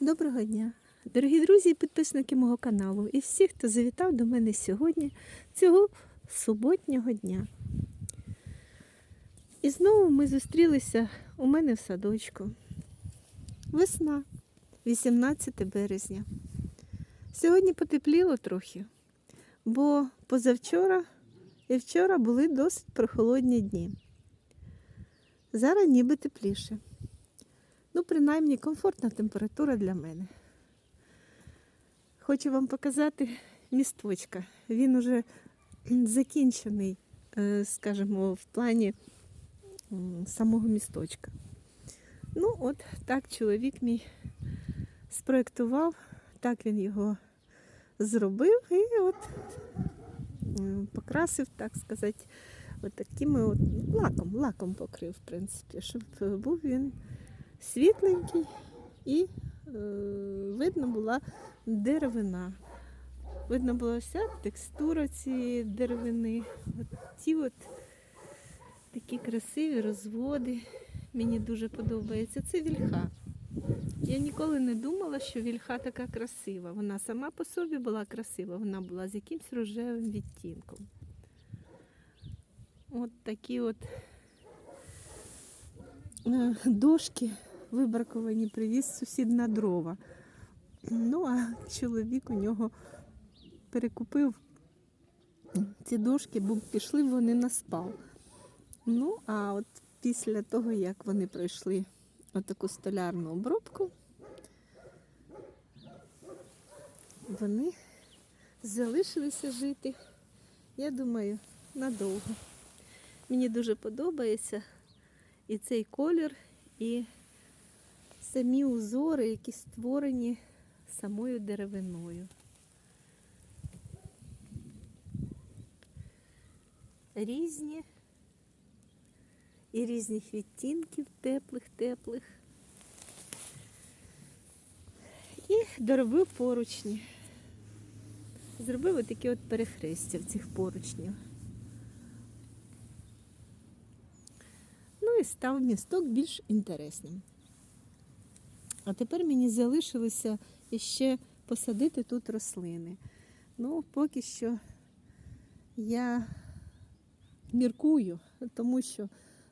Доброго дня, дорогі друзі і підписники мого каналу і всі, хто завітав до мене сьогодні, цього суботнього дня. І знову ми зустрілися у мене в садочку. Весна, 18 березня. Сьогодні потепліло трохи, бо позавчора і вчора були досить прохолодні дні. Зараз ніби тепліше. Ну, принаймні, комфортна температура для мене. Хочу вам показати місточка. Він уже закінчений, е, скажімо, в плані самого місточка. Ну, от так чоловік мій спроєктував, так він його зробив і от покрасив, так сказати, от такими от лаком, лаком покрив, в принципі, щоб був він світленький і е, видно була деревина. Видно була вся текстура цієї деревини. От ці от такі красиві розводи. Мені дуже подобається. Це вільха. Я ніколи не думала, що вільха така красива. Вона сама по собі була красива, вона була з якимсь рожевим відтінком. От такі от е, дошки вибраковані, привіз сусід на дрова. Ну, а чоловік у нього перекупив ці дошки, бо пішли вони на спал. Ну, а от після того, як вони пройшли отаку столярну обробку, вони залишилися жити, я думаю, надовго. Мені дуже подобається і цей колір, і самі узори, які створені самою деревиною. Різні і різних відтінків теплих-теплих. І доробив поручні. Зробив отакі от перехрестя в цих поручнів. Ну і став місток більш інтересним. А тепер мені залишилося ще посадити тут рослини. Ну, поки що я міркую, тому що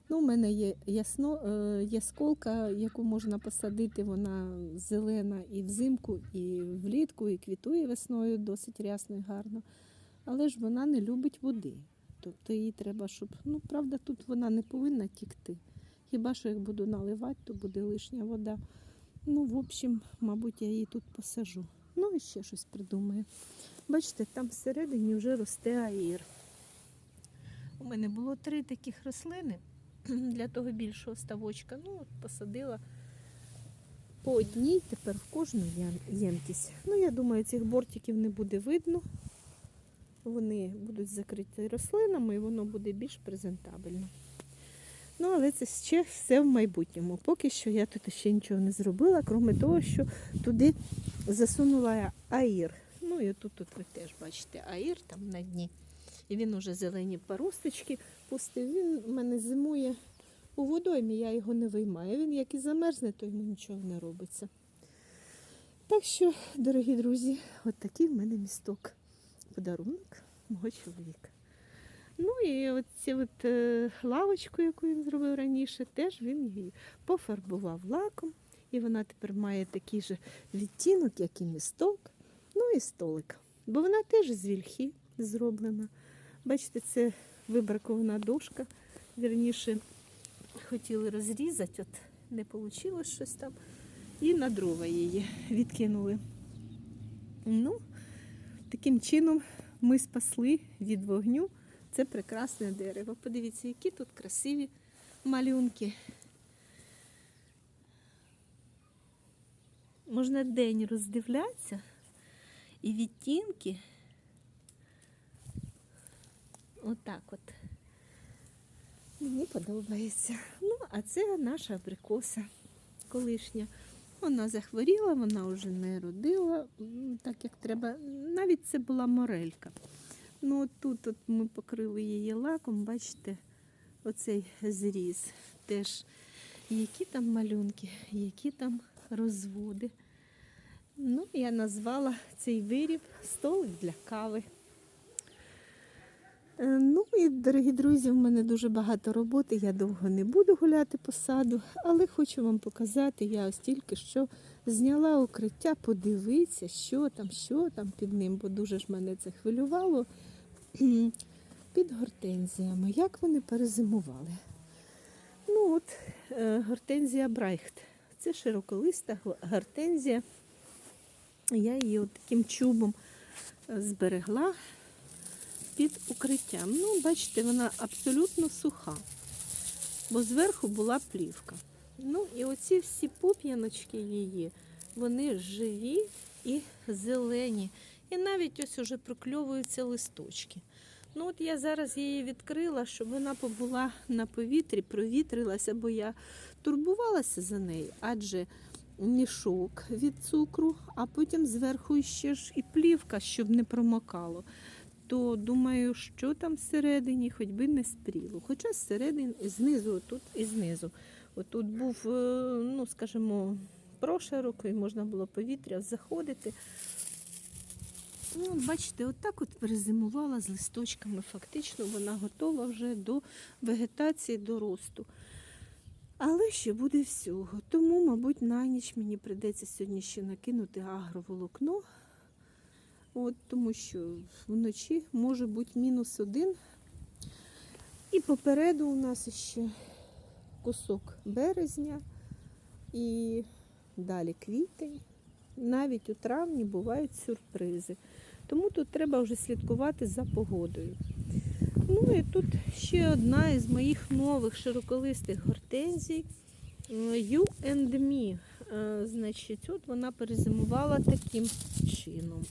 ну, у мене є ясно, е, ясколка, яку можна посадити, вона зелена і взимку, і влітку, і квітує весною досить рясно і гарно. Але ж вона не любить води. Тобто їй треба, щоб, ну, правда, тут вона не повинна тікти. Хіба що як буду наливати, то буде лишня вода. Ну, в общем, мабуть, я її тут посажу. Ну і ще щось придумаю. Бачите, там всередині вже росте аїр. У мене було три таких рослини для того більшого ставочка. Ну, от посадила по одній, тепер в кожну ємкість. Ну, я думаю, цих бортиків не буде видно. Вони будуть закриті рослинами і воно буде більш презентабельно. Ну, але це ще все в майбутньому. Поки що я тут ще нічого не зробила, крім того, що туди засунула аїр. Ну і тут, тут ви теж бачите аїр там на дні. І він уже зелені паросточки пустив. Він в мене зимує у водоймі, я його не виймаю. Він як і замерзне, то йому нічого не робиться. Так що, дорогі друзі, от такий в мене місток. Подарунок мого чоловіка. Ну і от цю от, е, лавочку, яку він зробив раніше, теж він її пофарбував лаком. І вона тепер має такий же відтінок, як і місток, ну і столик. Бо вона теж з вільхи зроблена. Бачите, це вибракована дошка. Вірніше, хотіли розрізати, от не вийшло щось там. І на дрова її відкинули. Ну, таким чином ми спасли від вогню це прекрасне дерево. Подивіться, які тут красиві малюнки. Можна день роздивлятися і відтінки. Отак от. Мені подобається. Ну, а це наша абрикоса колишня. Вона захворіла, вона вже не родила так, як треба. Навіть це була морелька. Ну, тут от ми покрили її лаком, бачите, оцей зріз. Теж які там малюнки, які там розводи. Ну, я назвала цей виріб столик для кави. Е, Ну і, дорогі друзі, в мене дуже багато роботи. Я довго не буду гуляти по саду, але хочу вам показати, я ось тільки що зняла укриття, подивитися, що там, що там під ним, бо дуже ж мене це хвилювало. Під гортензіями. Як вони перезимували? Ну от, е, гортензія Брайхт. Це широколиста гортензія. Я її от таким чубом е, зберегла під укриттям. Ну, бачите, вона абсолютно суха, бо зверху була плівка. Ну, і оці всі пуп'яночки її, вони живі і зелені. І навіть ось уже прокльовуються листочки. Ну, от я зараз її відкрила, щоб вона побула на повітрі, провітрилася, бо я турбувалася за нею, адже мішок від цукру, а потім зверху ще ж і плівка, щоб не промокало. То думаю, що там всередині, хоч би не спріло. Хоча зсередини, знизу, отут і знизу. Отут був, е, ну, скажімо, прошарок, і можна було повітря заходити. Ну, бачите, отак от перезимувала з листочками. Фактично вона готова вже до вегетації, до росту. Але ще буде всього. Тому, мабуть, на ніч мені прийдеться сьогодні ще накинути агроволокно. От, тому що вночі може бути мінус один. І попереду у нас ще кусок березня і далі квітень. Навіть у травні бувають сюрпризи. Тому тут треба вже слідкувати за погодою. Ну і тут ще одна із моїх нових широколистих гортензій е, You and Me. Е, Значить, от вона перезимувала таким чином.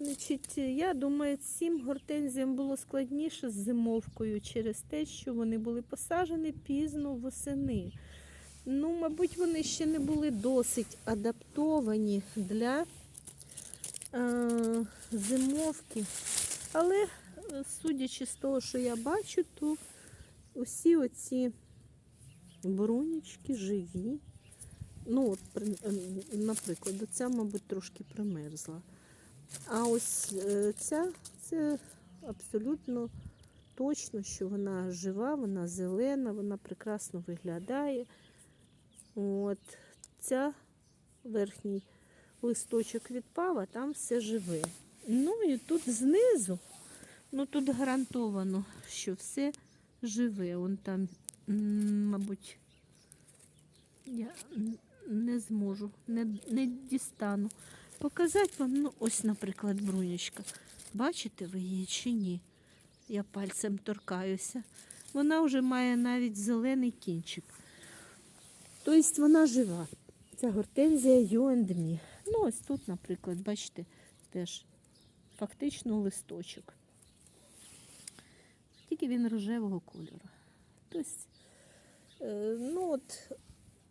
Значить, я думаю, цим гортензіям було складніше з зимовкою через те, що вони були посаджені пізно восени. Ну, мабуть, вони ще не були досить адаптовані для зимовки. Але, е, судячи з того, що я бачу, то усі оці брунічки живі. Ну, от, е, наприклад, ця, мабуть, трошки примерзла. А ось е, ця це абсолютно точно, що вона жива, вона зелена, вона прекрасно виглядає. От ця верхній листочок відпав, а там все живе. Ну і тут знизу, ну тут гарантовано, що все живе. Вон там, мабуть, я не зможу, не, не дістану. Показати вам, ну ось, наприклад, брунечка. Бачите ви її чи ні? Я пальцем торкаюся. Вона вже має навіть зелений кінчик. Тобто вона жива. Ця гортензія You and Me. Ну, ось тут, наприклад, бачите, теж фактично листочок. Тільки він рожевого кольору. Тобто, е, ну от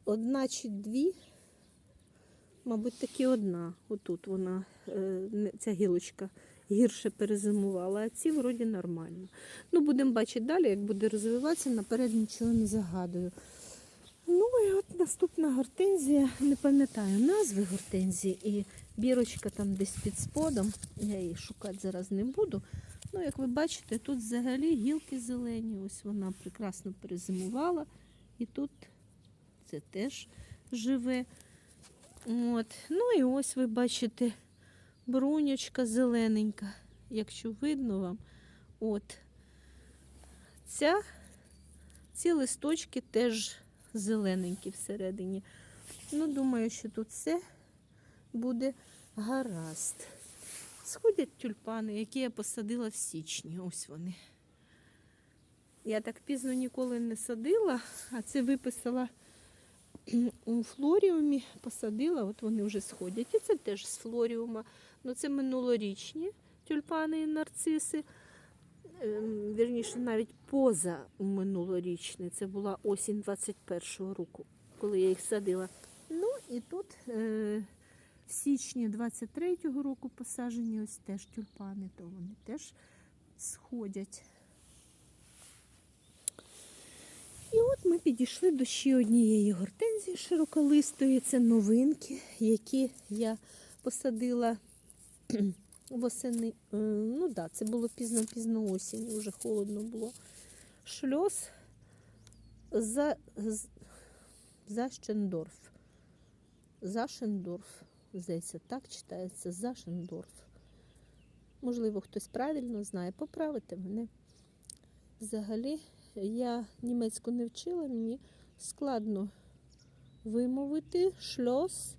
одна чи дві, мабуть, таки одна. Отут вона, е, ця гілочка гірше перезимувала, а ці вроді нормально. Ну, будемо бачити далі, як буде розвиватися, наперед нічого не загадую. Ну і от наступна гортензія, не пам'ятаю назви гортензії, і бірочка там десь під сподом. Я її шукати зараз не буду. Ну, як ви бачите, тут взагалі гілки зелені. Ось вона прекрасно перезимувала. І тут це теж живе. От. Ну і ось ви бачите брунючка зелененька, якщо видно вам. От. Ця, ці листочки теж зелененькі всередині. Ну, думаю, що тут все буде гаразд. Сходять тюльпани, які я посадила в січні. Ось вони. Я так пізно ніколи не садила, а це виписала у флоріумі, посадила, от вони вже сходять. І це теж з флоріума. Ну, це минулорічні тюльпани і нарциси. Ем, Вірніше, навіть поза минулорічний. Це була осінь 21-го року, коли я їх садила. Ну і тут е, в січні 23-го року посаджені ось теж тюльпани, то вони теж сходять. І от ми підійшли до ще однієї гортензії широколистої. Це новинки, які я посадила восени. Е, Ну да, це було пізно-пізно осінь, вже холодно було. Шльос за, з- Защендорф. Зашендорф. Здається, так читається Зашендорф. Можливо, хтось правильно знає, поправити мене. Взагалі, я німецьку не вчила, мені складно вимовити шльос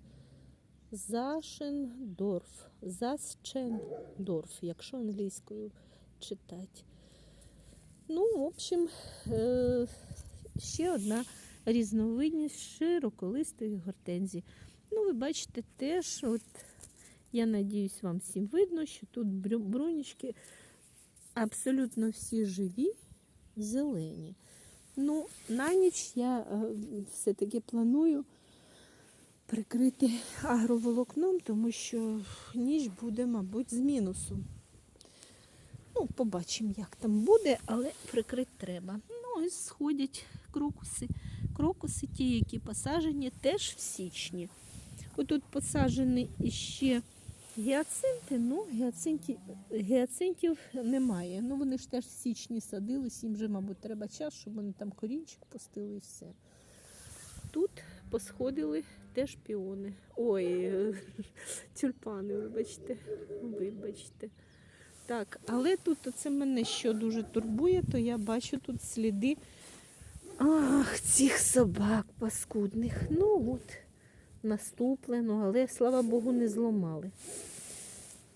Зашендорф. Зашендорф, якщо англійською читати. Ну, в общем, е, ще одна різновидність широколистої гортензії. Ну, ви бачите теж, от я надіюсь, вам всім видно, що тут брунічки абсолютно всі живі, зелені. Ну, на ніч я е, все-таки планую прикрити агроволокном, тому що ніч буде, мабуть, з мінусом. Ну, побачимо, як там буде, але прикрити треба. Ну, і сходять крокуси. Крокуси, ті, які посаджені, теж в січні. Отут посаджені іще гіацинти, ну, гіацинтів, гіацинтів немає. Ну, вони ж теж в січні садились, їм вже, мабуть, треба час, щоб вони там корінчик пустили і все. Тут посходили теж піони. Ой, тюльпани, вибачте, вибачте. Так, але тут це мене що дуже турбує, то я бачу тут сліди ах, цих собак паскудних. Ну от, наступлено, але слава Богу, не зламали.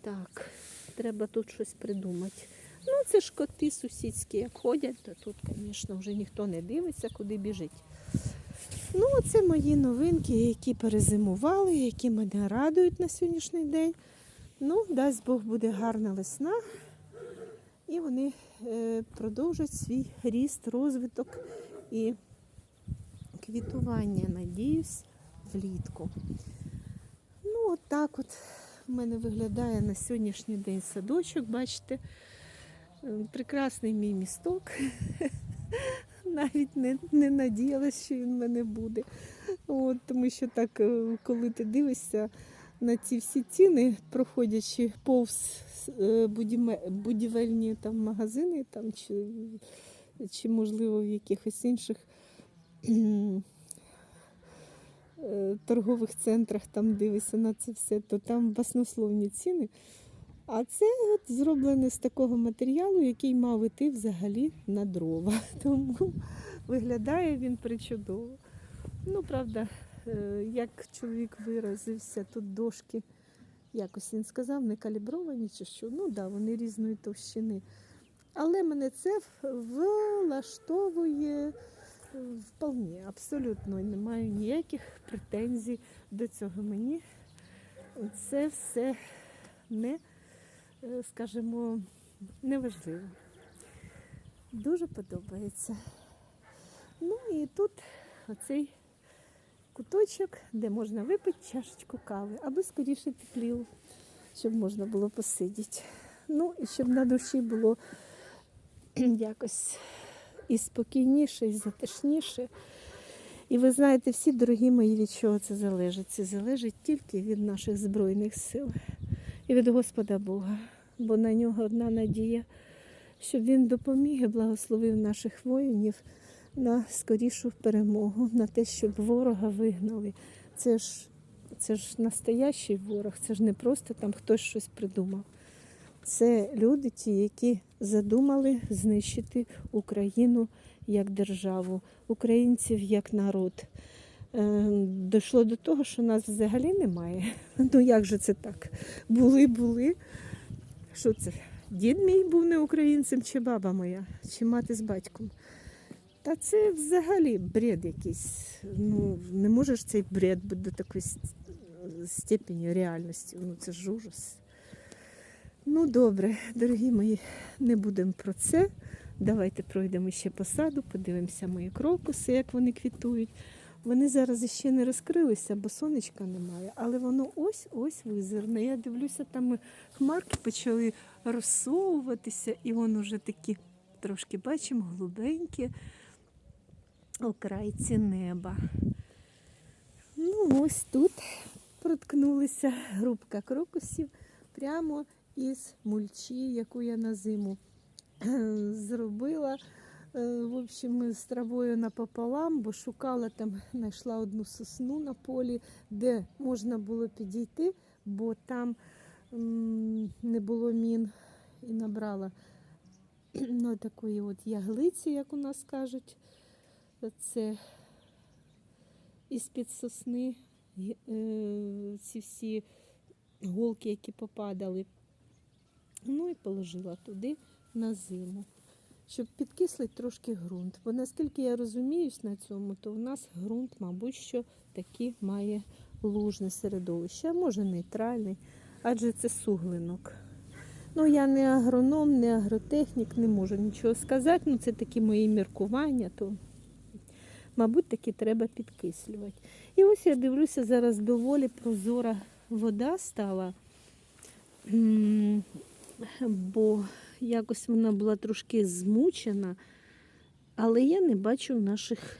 Так, треба тут щось придумати. Ну, це ж коти сусідські, як ходять, то тут, звісно, вже ніхто не дивиться, куди біжить. Ну, це мої новинки, які перезимували, які мене радують на сьогоднішній день. Ну, дасть Бог буде гарна весна, і вони е, продовжать свій ріст, розвиток і квітування, надіюсь, влітку. Ну, от так от в мене виглядає на сьогоднішній день садочок, бачите. Прекрасний мій місток. Навіть не, не надіялась, що він в мене буде. От, тому що так, е, коли ти дивишся на ці всі ціни, проходячи повз е, будівельні там, магазини там, чи, чи, можливо, в якихось інших е, торгових центрах там дивишся на це все, то там баснословні ціни. А це от зроблене з такого матеріалу, який мав іти взагалі на дрова. Тому виглядає він причудово. Ну, правда, е, як чоловік виразився, тут дошки, якось він сказав, не калібровані чи що. Ну так, да, вони різної товщини. Але мене це влаштовує вполне, абсолютно не маю ніяких претензій до цього. Мені це все не, скажімо, неважливо. Дуже подобається. Ну і тут оцей куточок, де можна випити чашечку кави, аби скоріше тепліло, щоб можна було посидіти. Ну і щоб на душі було якось і спокійніше, і затишніше. І ви знаєте, всі дорогі мої, від чого це залежить? Це залежить тільки від наших Збройних сил і від Господа Бога, бо на нього одна надія, щоб він допоміг і благословив наших воїнів на скорішу перемогу, на те, щоб ворога вигнали. Це ж, це ж настоящий ворог, це ж не просто там хтось щось придумав. Це люди, ті, які задумали знищити Україну як державу, українців як народ. Е, Дійшло до того, що нас взагалі немає. Ну як же це так? Були, були. Що це? Дід мій був не українцем, чи баба моя, чи мати з батьком. Та це взагалі бред якийсь. Ну, не можеш цей бред бути до такої степені реальності. Ну це ж ужас. Ну, добре, дорогі мої, не будемо про це. Давайте пройдемо ще по саду, подивимося мої крокуси, як вони квітують. Вони зараз ще не розкрилися, бо сонечка немає, але воно ось-ось визирне. Я дивлюся, там хмарки почали розсовуватися, і воно вже такі трошки бачимо, голубенькі. окрайці неба. Ну, ось тут проткнулися грубка крокусів прямо із мульчі, яку я на зиму зробила. Е, В общем, з травою напополам, бо шукала там, знайшла одну сосну на полі, де можна було підійти, бо там не було мін і набрала ну, такої от яглиці, як у нас кажуть. Це із-під сосни е, ці всі голки, які попадали. Ну і положила туди на зиму, щоб підкислити трошки ґрунт. Бо наскільки я розуміюсь на цьому, то в нас ґрунт, мабуть, що таки має лужне середовище, а може нейтральний, адже це суглинок. Ну, я не агроном, не агротехнік, не можу нічого сказати. Ну, це такі мої міркування, то, мабуть, таки треба підкислювати. І ось я дивлюся, зараз доволі прозора вода стала, бо якось вона була трошки змучена, але я не бачу наших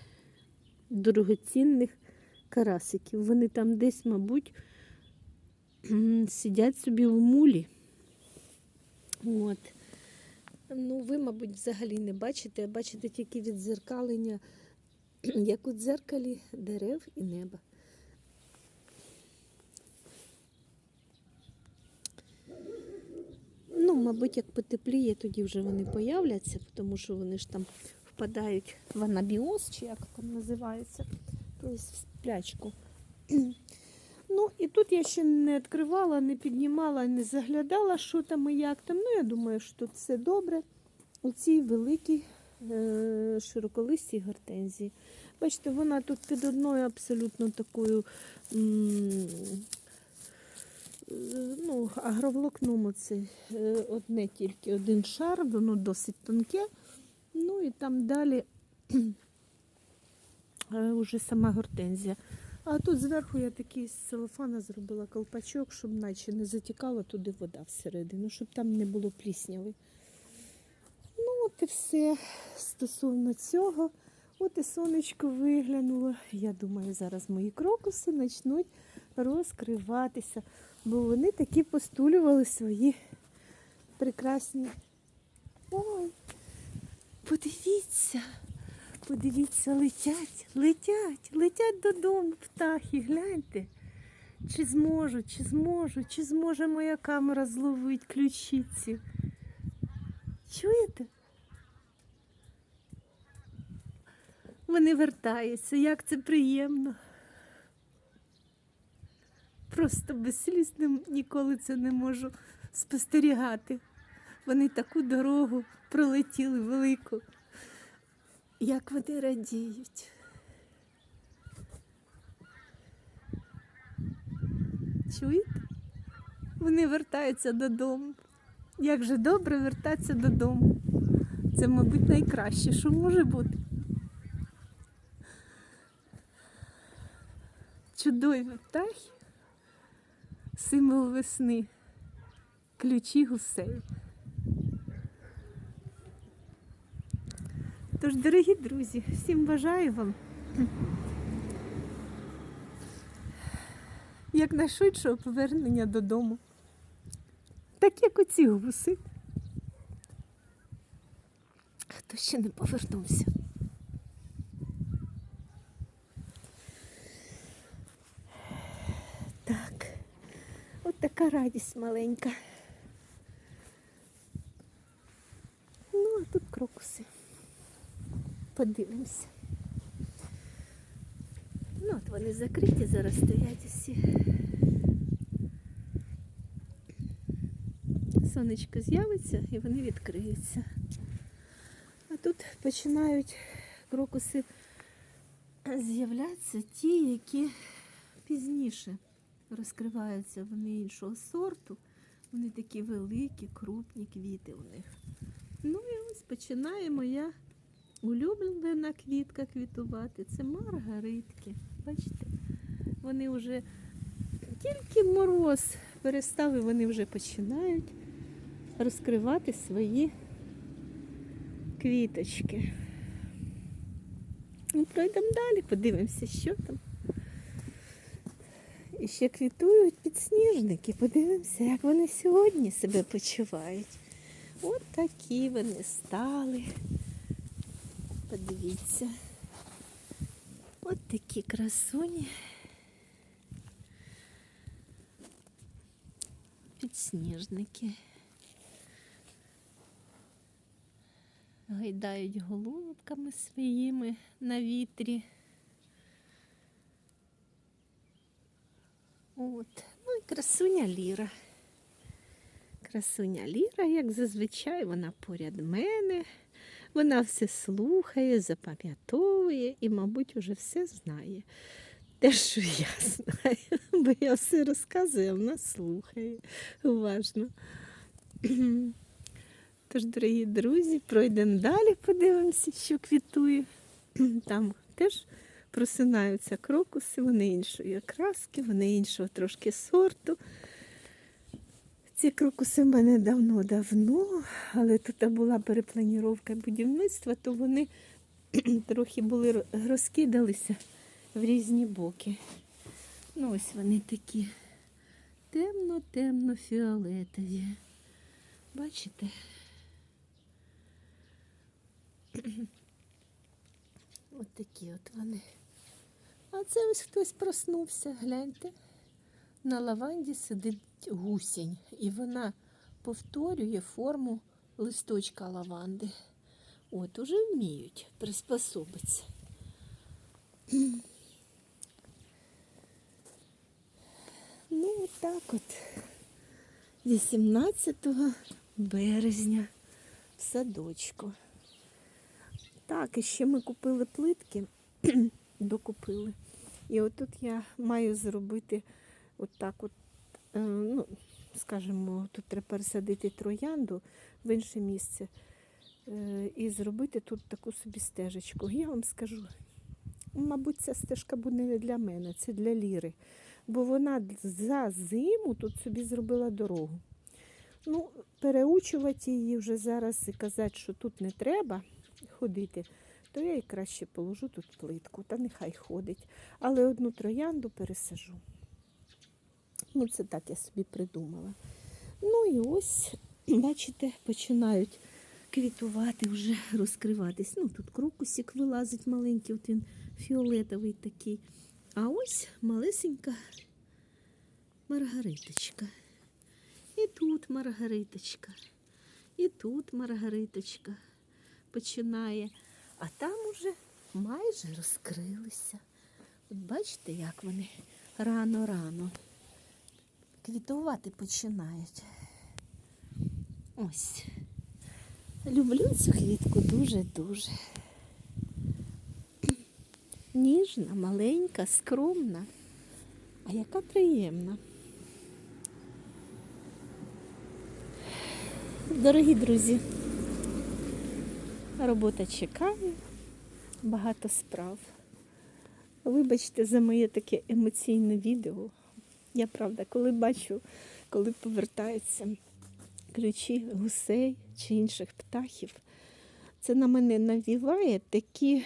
дорогоцінних карасиків. Вони там десь, мабуть, сидять собі в мулі. От. Ну, ви, мабуть, взагалі не бачите, а бачите тільки відзеркалення, як у дзеркалі дерев і неба. Ну, мабуть, як потепліє, тоді вже вони появляться, тому що вони ж там впадають в анабіоз, чи як там називається, тобто в сплячку. Ну, і тут я ще не відкривала, не піднімала, не заглядала, що там і як там. Ну, я думаю, що тут все добре. У цій великій е- широколистій гортензії. Бачите, вона тут під одною абсолютно такою м, ну, агроволокном це е, одне тільки один шар, воно досить тонке. Ну і там далі е, уже сама гортензія. А тут зверху я такий з целофана зробила колпачок, щоб наче не затікала туди вода всередину, щоб там не було плісняви. Ну, от і все стосовно цього. От і сонечко виглянуло. Я думаю, зараз мої крокуси почнуть розкриватися, бо вони такі постулювали свої прекрасні. Ой, подивіться. Подивіться, летять, летять, летять додому птахи. Гляньте. Чи зможу, чи зможу, чи зможе моя камера зловити ключиці. Чуєте? Вони вертаються, як це приємно. Просто без ніколи це не можу спостерігати. Вони таку дорогу пролетіли велику. Як вони радіють. Чуєте? Вони вертаються додому. Як же добре вертатися додому. Це, мабуть, найкраще, що може бути. Чудові птахи, символ весни, ключі гусей. Тож, дорогі друзі, всім бажаю вам якнайшвидшого повернення додому. Так як оці гуси. Хто ще не повернувся? Так, от така радість маленька. Ну, а тут крокуси. Подивимося. Ну, от вони закриті, зараз стоять усі. Сонечко з'явиться і вони відкриються. А тут починають крокуси з'являтися ті, які пізніше розкриваються. Вони іншого сорту. Вони такі великі, крупні квіти у них. Ну і ось починає моя улюблена квітка квітувати. Це маргаритки. Бачите? Вони вже тільки мороз перестав, і вони вже починають розкривати свої квіточки. Ну, Пройдемо далі, подивимося, що там. І ще квітують підсніжники. Подивимося, як вони сьогодні себе почувають. От такі вони стали. Подивіться. От такі красуні. Підсніжники. Гайдають голубками своїми на вітрі. От. Ну і красуня Ліра. Красуня Ліра, як зазвичай, вона поряд мене. Вона все слухає, запам'ятовує і, мабуть, уже все знає. Те, що я знаю, бо я все розказую, а вона слухає уважно. Тож, дорогі друзі, пройдемо далі, подивимося, що квітує. Там теж просинаються крокуси, вони іншої окраски, вони іншого трошки сорту. Ці крокуси в мене давно-давно, але тут була перепланіровка будівництва, то вони трохи були розкидалися в різні боки. Ну, ось вони такі темно-темно-фіолетові. Бачите? От такі от вони. А це ось хтось проснувся, гляньте. На лаванді сидить гусінь, і вона повторює форму листочка лаванди. От, уже вміють приспособитися. Ну, так от. 18 березня в садочку. Так, і ще ми купили плитки, докупили. І отут я маю зробити отак от, е, ну, скажімо, тут треба пересадити троянду в інше місце е, і зробити тут таку собі стежечку. Я вам скажу, мабуть, ця стежка буде не для мене, це для Ліри. Бо вона за зиму тут собі зробила дорогу. Ну, переучувати її вже зараз і казати, що тут не треба ходити, то я їй краще положу тут плитку, та нехай ходить. Але одну троянду пересажу. Ну, це так я собі придумала. Ну і ось, бачите, починають квітувати, вже розкриватись. Ну, тут крокусик вилазить маленький, от він фіолетовий такий. А ось малесенька маргариточка. І тут маргариточка. І тут маргариточка починає. А там уже майже розкрилися. От бачите, як вони рано-рано квітувати починають. Ось. Люблю цю квітку дуже-дуже. Ніжна, маленька, скромна, а яка приємна. Дорогі друзі, робота чекає, багато справ. Вибачте за моє таке емоційне відео. Я правда, коли бачу, коли повертаються ключі гусей чи інших птахів, це на мене навіває такі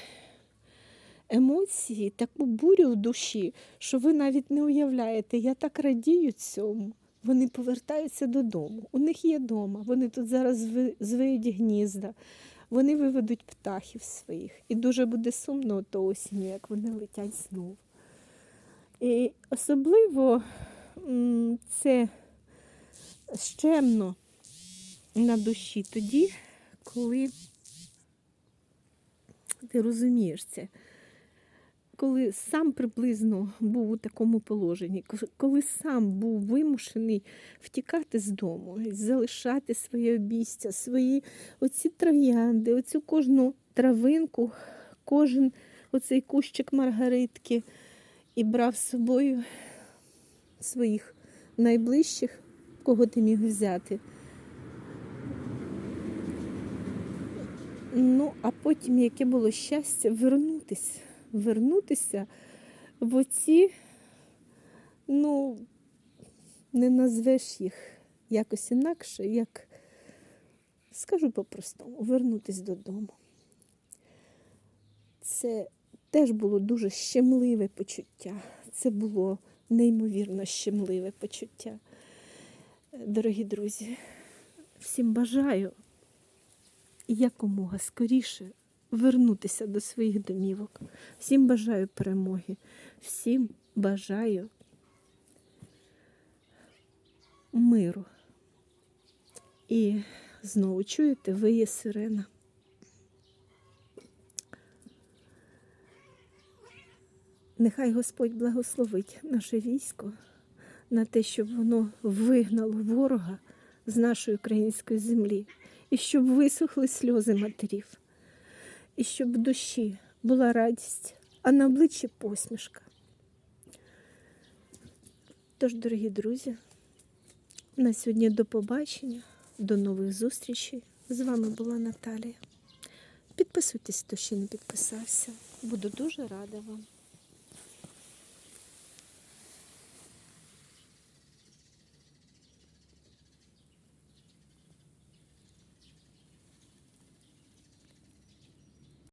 емоції, таку бурю в душі, що ви навіть не уявляєте. Я так радію цьому. Вони повертаються додому. У них є дома. Вони тут зараз звиють гнізда, вони виведуть птахів своїх. І дуже буде сумно то осінню, як вони летять знову. І особливо це щемно на душі тоді, коли ти розумієш це, коли сам приблизно був у такому положенні, коли сам був вимушений втікати з дому, залишати своє обійстя, свої оці троянди, оцю кожну травинку, кожен оцей кущик маргаритки і брав з собою своїх найближчих, кого ти міг взяти. Ну, а потім яке було щастя вернутися, вернутися в оці, ну, не назвеш їх якось інакше, як, скажу по-простому, вернутися додому. Це теж було дуже щемливе почуття. Це було неймовірно щемливе почуття. Дорогі друзі, всім бажаю якомога скоріше вернутися до своїх домівок. Всім бажаю перемоги, всім бажаю миру. І знову чуєте, виє сирена. Нехай Господь благословить наше військо на те, щоб воно вигнало ворога з нашої української землі, і щоб висохли сльози матерів, і щоб в душі була радість, а на обличчі посмішка. Тож, дорогі друзі, на сьогодні до побачення, до нових зустрічей. З вами була Наталія. Підписуйтесь, хто ще не підписався. Буду дуже рада вам.